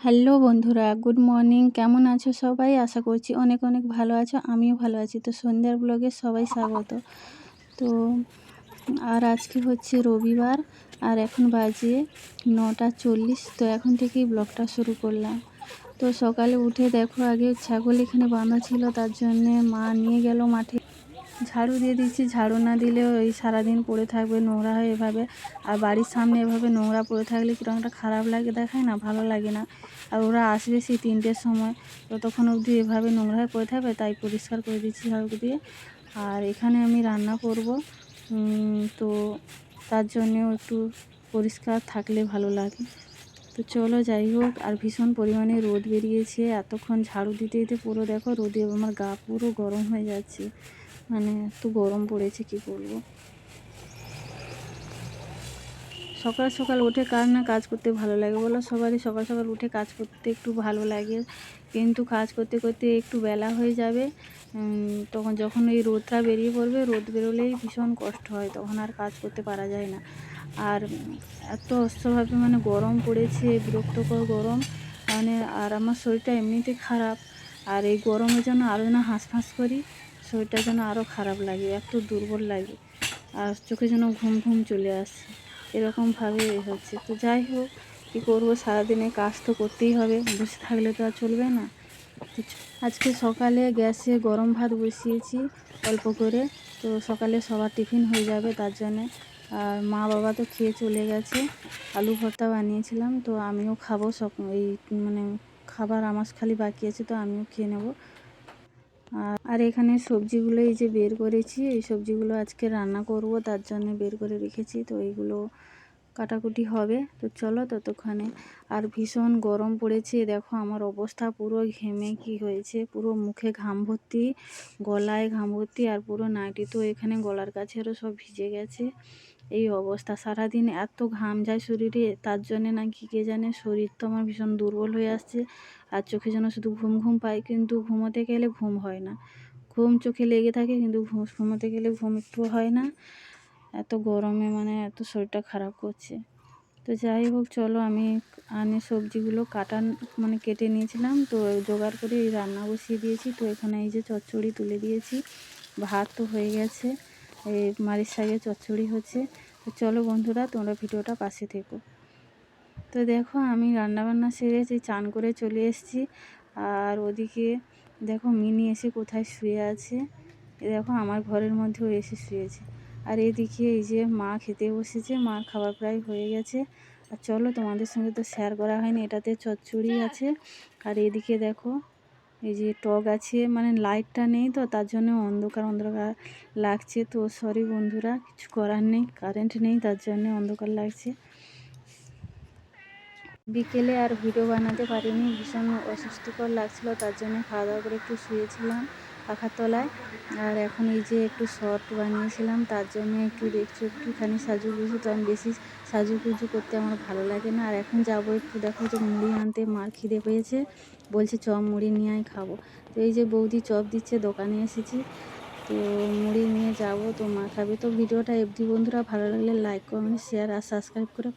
Hello বন্ধুরা, good morning. কেমন আছো সবাই? আশা করছি অনেক অনেক ভালো আছো, আমিও ভালো আছি। তো সন্ধ্যার ব্লগে সবাই স্বাগত। তো আর আজকে হচ্ছে রবিবার, আর এখন বাজে নটা চল্লিশ। তো এখন থেকেই ব্লগটা শুরু করলাম। তো সকালে উঠে দেখো, আগে ছাগল এখানে বাঁধা ছিল, তার জন্যে মা নিয়ে গেল মাঠে। ঝাড়ু দিয়ে দিচ্ছি। ঝাড়ু না দিলেও এই সারাদিন পড়ে থাকবে নোংরা হয়ে এভাবে। আর বাড়ির সামনে এভাবে নোংরা পড়ে থাকলে কীরকম খারাপ লাগে দেখায় না? ভালো লাগে না। আর ওরা আসবে সেই তিনটের সময়। ততক্ষণ অবধি এভাবে নোংরা হয়ে পড়ে থাকবে তাই পরিষ্কার করে দিচ্ছি ঝাড়ু দিয়ে। আর এখানে আমি রান্না করব। তো তার জন্যেও একটু পরিষ্কার থাকলে ভালো লাগে। তো চলো যাই হোক, আর ভীষণ পরিমাণে রোদ বেরিয়েছে। এতক্ষণ ঝাড়ু দিতে দিতে পুরো দেখো রোদে আমার গা পুরো গরম হয়ে যাচ্ছে। মানে এত গরম পড়েছে, কি বলব? সকাল সকাল উঠে কার না কাজ করতে ভালো লাগে? বলো সবারই সকাল সকাল উঠে কাজ করতে একটু ভালো লাগে। কিন্তু কাজ করতে করতে একটু বেলা হয়ে যাবে তখন যখন এই রোদটা বেরিয়ে পড়বে, রোদ বেরোলেই ভীষণ কষ্ট হয়, তখন আর কাজ করতে পারা যায় না। আর এত অস্তভাবে মানে গরম পড়েছে, বিরক্তকর গরম মানে আর আমার শরীরটা এমনিতে খারাপ। আর এই গরমের জন্য আরও যেন হাঁসফাঁস করি শরীরটা যেন আরও খারাপ লাগে এত দুর্বল লাগে। আর চোখে যেন ঘুম ঘুম চলে আসছে এরকমভাবে হচ্ছে। তো যাই হোক, কী করব? সারাদিনে কাজ তো করতেই হবে। বসে থাকলে তো আর চলবে না। আজকে সকালে গ্যাসে গরম ভাত বসিয়েছি অল্প করে। তো সকালে সবার টিফিন হয়ে যাবে তার জন্যে। আর মা বাবা তো খেয়ে চলে গেছে। আলু ভর্তা বানিয়েছিলাম। তো আমিও খাব সব এই মানে খাবার আমার খালি বাকি আছে, তো আমিও খেয়ে নেব। আর এখানে সবজিগুলো এই যে বের করেছি, এই সবজিগুলো আজকে রান্না করব, তার জন্য বের করে রেখেছি, তো এইগুলো কাটাকুটি হবে। তো চলো ততক্ষণে। আর ভীষণ গরম পড়েছে। দেখো আমার অবস্থা পুরো ঘেমে কি হয়েছে। পুরো মুখে ঘাম ভর্তি গলায় ঘাম ভর্তি আর পুরো নাইটি তো এখানে গলার কাছেরও সব ভিজে গেছে। এই অবস্থা। সারাদিন এত ঘাম যায় শরীরে, তার জন্যে নাকি কে জানে শরীর তো আমার ভীষণ দুর্বল হয়ে আসছে। আর চোখে যেন শুধু ঘুম ঘুম পাই কিন্তু ঘুমোতে গেলে ঘুম হয় না। ঘুম চোখে লেগে থাকে, কিন্তু ঘুমোতে গেলে ঘুম একটু হয় না। এত গরমে মানে এত শরীরটা খারাপ করছে। তো যাই হোক, চলো আমি আনে সবজিগুলো কাটান মানে কেটে নিয়েছিলাম। তো জোগাড় করে এই রান্না বসিয়ে দিয়েছি। তো এখানে এই যে চচ্চড়ি তুলে দিয়েছি। ভাত তো হয়ে গেছে। এই মারির শাকে চচ্চড়ি হচ্ছে। তো চলো বন্ধুরা, তোমরা ভিডিওটা পাশে থেকো। তো দেখো, আমি রান্নাবান্না সেরেছি চান করে চলে এসেছি। আর ওদিকে দেখো, মিনি এসে কোথায় শুয়ে আছে। দেখো, আমার ঘরের মধ্যেও এসে শুয়েছে। আর এদিকে এই যে মা খেতে বসেছে মার খাবার প্রায় হয়ে গেছে। আর চলো তোমাদের সঙ্গে তো শেয়ার করা হয়নি এটাতে চচ্চড়ি আছে। আর এদিকে দেখো এই যে টক আছে মানে লাইটটা নেই তো তার জন্য অন্ধকার অন্ধকার লাগছে। তো সরি বন্ধুরা কিছু করার নেই কারেন্ট নেই তার জন্য অন্ধকার লাগছে। বিকেলে আর ভিডিও বানাতে পারিনি ভীষণ অসুস্থকর লাগছিল তার জন্য খাওয়া দাওয়া করে একটু শুয়েছিলাম। পাখার তলায় আর এখন এই যে একটু শর্ট বানিয়েছিলাম, তার জন্য একটু দেখছি, একটুখানি সাজুগুজু। তো আমি বেশি সাজুগুজু করতে আমার ভালো লাগে না। আর এখন যাব একটু দেখো যে মুড়ি আনতে, মার খিদে পেয়েছে। বলছে চপ মুড়ি নিয়ে আয়, খাব। তো এই যে বৌদি চপ দিচ্ছে, দোকানে এসেছি। তো মুড়ি নিয়ে যাব, তো মা খাবে। তো ভিডিওটা এফডি বন্ধুরা ভালো লাগলে লাইক কমেন্ট শেয়ার আর সাবস্ক্রাইব করে